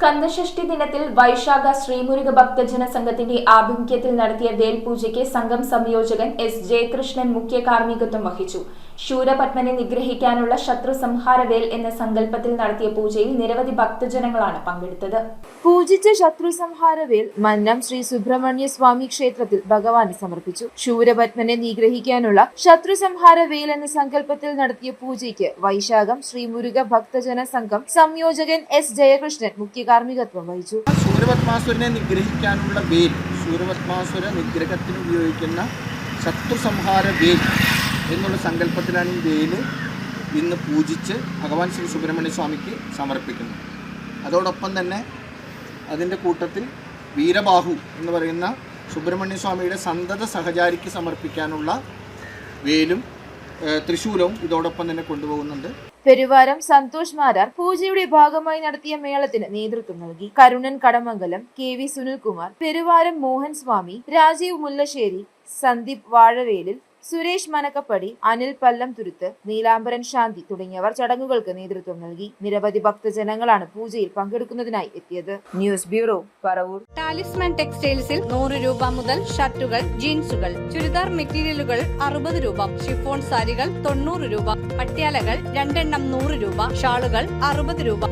സ്കന്ദഷഷ്ടി ദിനത്തിൽ വൈശാഖ ശ്രീമുരുക ഭക്തജന സംഘത്തിന്റെ ആഭിമുഖ്യത്തിൽ നടത്തിയ വേൽപൂജയ്ക്ക് സംഘം സംയോജകൻ എസ് ജയകൃഷ്ണൻ മുഖ്യ കാർമ്മികത്വം വഹിച്ചു. ശൂരപത്മനെ നിഗ്രഹിക്കാനുള്ള ശത്രു സംഹാര വേൽ എന്ന സങ്കല്പത്തിൽ നടത്തിയ പൂജയിൽ നിരവധി ഭക്തജനങ്ങളാണ് പങ്കെടുത്തത്. പൂജിച്ച ശത്രു സംഹാര വേൽ മന്നം ശ്രീ സുബ്രഹ്മണ്യ സ്വാമി ക്ഷേത്രത്തിൽ ഭഗവാന് സമർപ്പിച്ചു. ശൂരപത്മനെ നിഗ്രഹിക്കാനുള്ള ശത്രു സംഹാര വേൽ എന്ന സങ്കല്പത്തിൽ നടത്തിയ പൂജയ്ക്ക് വൈശാഖം ശ്രീ മുരുക ഭക്തജന സംഘം സംയോജകൻ എസ് ജയകൃഷ്ണൻ മുഖ്യ കാർമ്മികത്വം വഹിച്ചു. സൂര്യപത്മാസുരനെ നിഗ്രഹിക്കാനുള്ള വേൽ സൂര്യപത്മാസുര നിഗ്രഹത്തിന് ഉപയോഗിക്കുന്ന ശത്രു സംഹാര വേൽ എന്നുള്ള സങ്കല്പത്തിലാണ് ഈ വേൽ ഇന്ന് പൂജിച്ച് ഭഗവാൻ ശ്രീ സുബ്രഹ്മണ്യ സ്വാമിക്ക് സമർപ്പിക്കുന്നത്. അതോടൊപ്പം തന്നെ അതിന്റെ കൂട്ടത്തിൽ വീരബാഹു എന്ന് പറയുന്ന സുബ്രഹ്മണ്യ സ്വാമിയുടെ സന്തത സഹചാരിക്ക് സമർപ്പിക്കാനുള്ള വേലും തൃശൂലവും ഇതോടൊപ്പം തന്നെ കൊണ്ടുപോകുന്നുണ്ട്. പെരുവാരം സന്തോഷ് മാരാർ പൂജയുടെ ഭാഗമായി നടത്തിയ മേളത്തിന് നേതൃത്വം നൽകി. കരുണൻ കടമംഗലം കെ വി സുനിൽകുമാർ പെരുവാരം മോഹൻ സ്വാമി രാജീവ് മുല്ലശ്ശേരി സന്ദീപ് വാഴവേലിൽ സുരേഷ് മനക്കപ്പടി അനിൽ പല്ലം തുരുത്ത് നീലാംബരൻ ശാന്തി തുടങ്ങിയവർ ചടങ്ങുകൾക്ക് നേതൃത്വം നൽകി നിരവധി ഭക്തജനങ്ങളാണ് പൂജയിൽ പങ്കെടുക്കുന്നതിനായി എത്തിയത്. News bureau Paravur. ടാലിസ്മാൻ ടെക്സ്റ്റൈൽസിൽ നൂറ് രൂപ മുതൽ ഷർട്ടുകൾ ജീൻസുകൾ ചുരിദാർ മെറ്റീരിയലുകൾ അറുപത് രൂപ ഷിഫോൺ സാരികൾ തൊണ്ണൂറ് രൂപ പട്യാലകൾ രണ്ടെണ്ണം നൂറ് രൂപ ഷാളുകൾ അറുപത് രൂപ